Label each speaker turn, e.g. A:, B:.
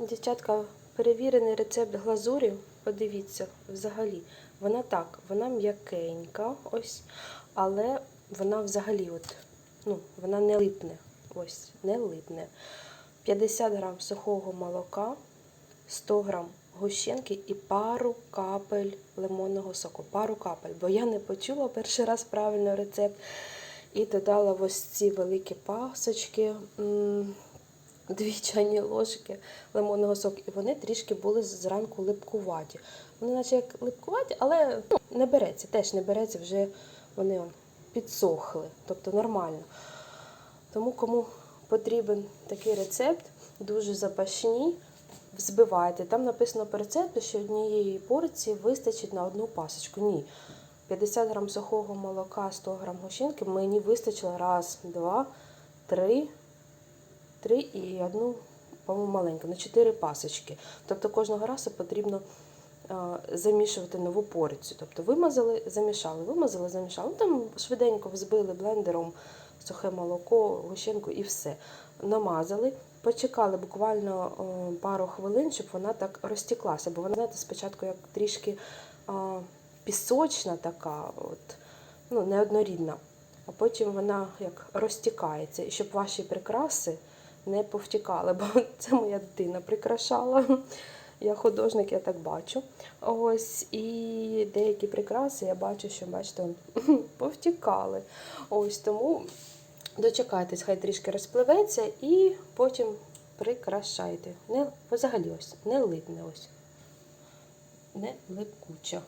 A: Дівчатка, перевірений рецепт глазурі. Подивіться, взагалі, вона так, вона м'якенька, ось, але вона взагалі, от, ну, вона не липне. Ось, не липне. 50 грам сухого молока, 100 грам гущенки і пару капель лимонного соку. Пару капель, бо я не почула перший раз правильно рецепт. І додала ось ці великі пасочки. Дві чайні ложки лимонного соку, і вони трішки були зранку липкуваті. Вони наче як липкуваті, але ну, не береться, теж не береться, вже вони он, підсохли, тобто нормально. Тому кому потрібен такий рецепт, дуже запашні, взбивайте. Там написано по рецепту, що однієї порції вистачить на одну пасочку. Ні. 50 грам сухого молока, 100 грам гущенки мені вистачило раз, два, три, три і одну, по-моєму, маленьку, на чотири пасочки. Тобто кожного разу потрібно е, замішувати нову порцію. Тобто вимазали, замішали, вимазали, замішали. Ну, Там швиденько взбили блендером сухе молоко, гущенку і все. Намазали, почекали буквально е, пару хвилин, щоб вона так розтіклася. Бо вона, знаєте, спочатку як трішки е, пісочна така, от, ну, неоднорідна. А потім вона як розтікається. І щоб ваші прикраси не повтікали, бо це моя дитина прикрашала. Я художник, я так бачу. Ось, і деякі прикраси я бачу, що бачите, повтікали. Ось тому дочекайтесь, хай трішки розпливеться, і потім прикрашайте. Не, взагалі ось, не липне ось. Не липкуча.